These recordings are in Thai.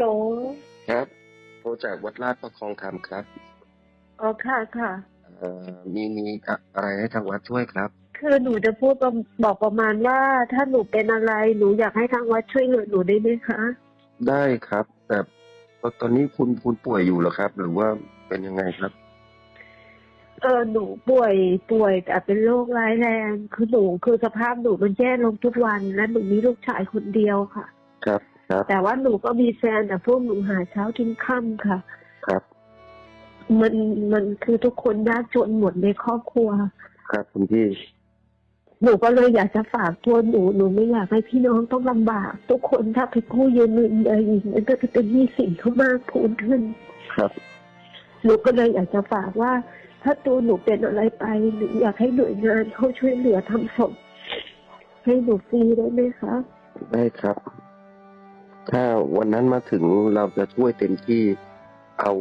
โหลครับโทรจากวัดลาดประคองธรรมครับอ๋อค่ะค่ะเอ่อมีมีอะไรให้ทางวัดช่วยครับ คือหนูจะพูดประบอกประมาณว่า ถ้าหนูเป็นอะไรหนูอยากให้ทางวัดช่วยเหลือหนูได้ไหมคะ ได้ครับ แต่ตอนนี้คุณคุณป่วยอยู่เหรอครับ หรือว่าเป็นยังไงครับเออหนูป่วยป่วยแต่เป็นโรคร้ายแรงคือหนูคือสภาพหนูมันแย่ลงทุกวันและหนูมีลูกชายคนเดียวค่ะ ครับ ครับแต่ว่าหนูก็มีแฟนแต่พวกหนูหาเช้ากินค่ำค่ะ ครับ มันมันคือทุกคนยากจนหมดในครอบครัว ครับคุณพี่ หนูก็เลยอยากจะฝากตัวหนูหนูไม่อยากให้พี่น้องต้องลำบาก ทุกคนถ้าไปกู้ยืมเงินอะไรอีกมันก็จะเป็นหนี้สินเขามากพูนขึ้น ครับ หนูก็เลยอยากจะฝากว่า ถ้าตัวหนูเป็นอะไรไปหนูอยากให้หน่วยงานเขาช่วยเหลือทำศพให้หนูฟรีได้ไหมคะ ได้ครับ ถ้าวันนั้นมาถึงเราจะช่วยเต็มที่เอา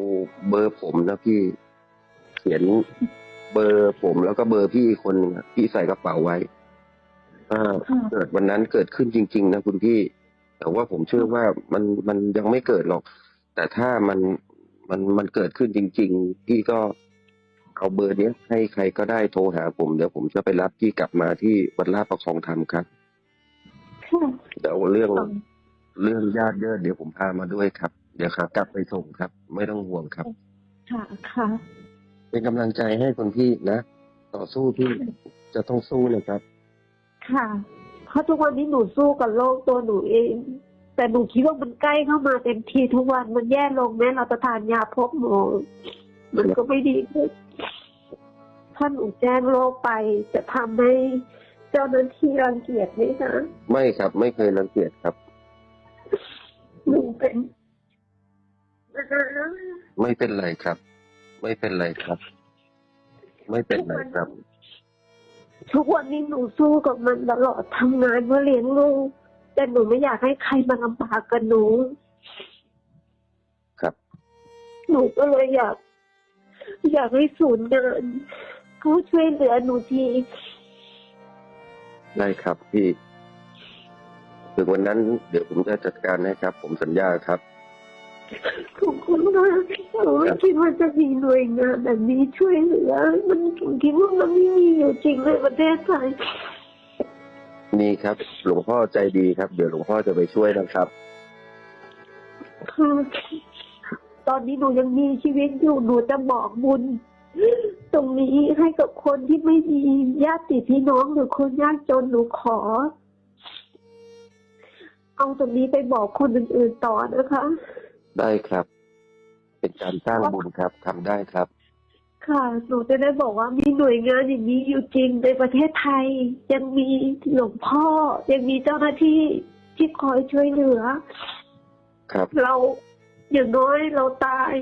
เบอร์ผมนะพี่ เขียนเบอร์ผมแล้วก็เบอร์พี่อีกคนหนึ่งอะพี่ใส่กระเป๋าไว้ถ้าค่ะเกิดวันนั้นเกิดขึ้นจริง ๆ นะคุณพี่ แต่ว่าผมเชื่อว่ามันมันยังไม่เกิดหรอก แต่ถ้ามันมันมันเกิดขึ้นจริง ๆ พี่ก็เอาเบอร์เนี้ยให้ใครก็ได้โทรหาผมเดี๋ยวผมจะไปรับพี่กลับมาที่วัดลาดประคองธรรมครับค่ะเดี๋ยวเรื่อง เรื่องญาติเยอะเดี๋ยวผมพามาด้วยครับ เดี๋ยวครับกลับไปส่งครับ ไม่ต้องห่วงครับ ค่ะค่ะ เป็นกำลังใจให้คุณพี่นะ ต่อสู้พี่จะต้องสู้นะครับ ค่ะ เพราะทุกวันนี้หนูสู้กับโรคตัวหนูเอง แต่หนูคิดว่ามันใกล้เข้ามาเต็มทีทุกวันมันแย่ลงแม้เราจะทานยาพบหมอมันก็ไม่ดีขึ้นถ้าหนูแจ้งโรคไปจะทำให้เจ้าหน้าที่รังเกียจไหมคะ ไม่ครับ ไม่เคยรังเกียจครับ หนูเป็น ไม่เป็นไรครับ ไม่เป็นไรครับ ไม่เป็นไรครับ ทุกวันนี้หนูสู้กับมันตลอดทำงานเพื่อเลี้ยงลูกแต่หนูไม่อยากให้ใครมาลำบากกับหนู ครับ หนูก็เลยอยาก อยากให้ศูนย์งานผู้ช่วยเหลือหนูทีได้ครับพี่ ถึงวันนั้นเดี๋ยวผมจะจัดการให้ครับ ผมสัญญาครับ ขอบคุณมากหนูไม่คิดว่าจะมีหน่วยงานแบบนี้ช่วยเหลือ มันผมคิดว่ามันไม่มีอยู่จริงในประเทศไทยมีครับ หลวงพ่อใจดีครับ เดี๋ยวหลวงพ่อจะไปช่วยนะครับค่ะตอนนี้หนูยังมีชีวิตอยู่หนูจะบอกบุญ ตรงนี้ให้กับคนที่ไม่มีญาติพี่น้องหรือคนยากจนหนูขอ เอาตรงนี้ไปบอกคนอื่นๆต่อนะคะ ได้ครับ เป็นการสร้างบุญครับทำได้ครับ ค่ะ หนูจะได้บอกว่ามีหน่วยงานอย่างนี้อยู่จริงในประเทศไทย ยังมีหลวงพ่อ ยังมีเจ้าหน้าที่ที่คอยช่วยเหลือ ครับ เราอย่างน้อยเราตาย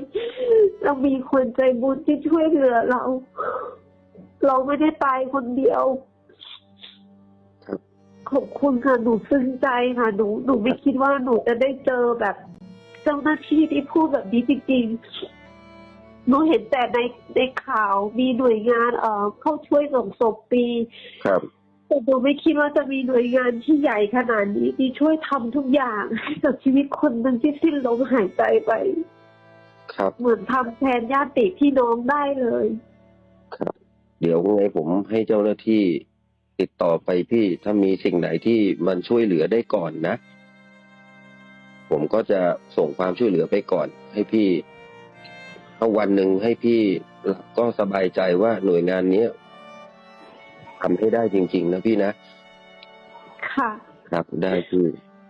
เรามีคนใจบุญที่ช่วยเหลือเรา เราไม่ได้ตายคนเดียวครับ ขอบคุณค่ะหนูซึ้งใจค่ะหนูหนูไม่คิดว่าหนูจะได้เจอแบบ เจ้าหน้าที่ที่พูดแบบนี้จริงๆหนูเห็นแต่ในในข่าวมีหน่วยงานเอ่อเข้าช่วยส่งศพปีครับแต่หนูไม่คิดว่าจะมีหน่วยงานที่ใหญ่ขนาดนี้ที่ช่วยทำทุกอย่างให้กับชีวิตคนหนึ่งที่สิ้นลมหายใจไป ครับ เหมือนทำแทนญาติพี่น้องได้เลยครับเดี๋ยวไงผมให้เจ้าหน้าที่ ติดต่อไปพี่ถ้ามีสิ่งไหนที่มันช่วยเหลือได้ก่อนนะ ผมก็จะส่งความช่วยเหลือไปก่อน ให้พี่ถ้าวันหนึ่งให้พี่หลับก็สบายใจว่าหน่วยงานเนี้ยทำให้ได้จริง ๆ นะพี่นะ ค่ะ ครับได้พี่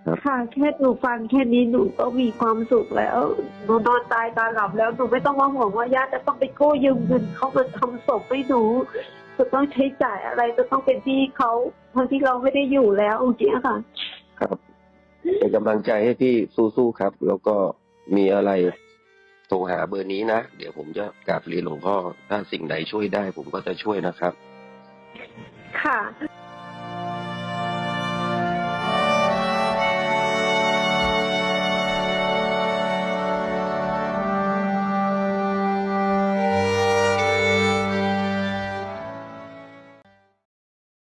ครับ ค่ะ แค่หนูฟังแค่นี้หนูก็มีความสุขแล้วหนูนอนตายตาหลับแล้วหนูไม่ต้องมาห่วงว่าญาติจะต้องไปกู้ยืมเงินเขามาทำศพให้หนูจะต้องใช้จ่ายอะไรจะต้องเป็นที่เขาทั้งที่เราไม่ได้อยู่แล้วจริงๆค่ะ ครับเป็นกำลังใจให้พี่สู้ๆครับ แล้วก็มีอะไรโทรหาเบอร์นี้นะ เดี๋ยวผมจะกราบเรียนหลวงพ่อ ถ้าสิ่งไหนช่วยได้ผมก็จะช่วยนะครับ ค่ะ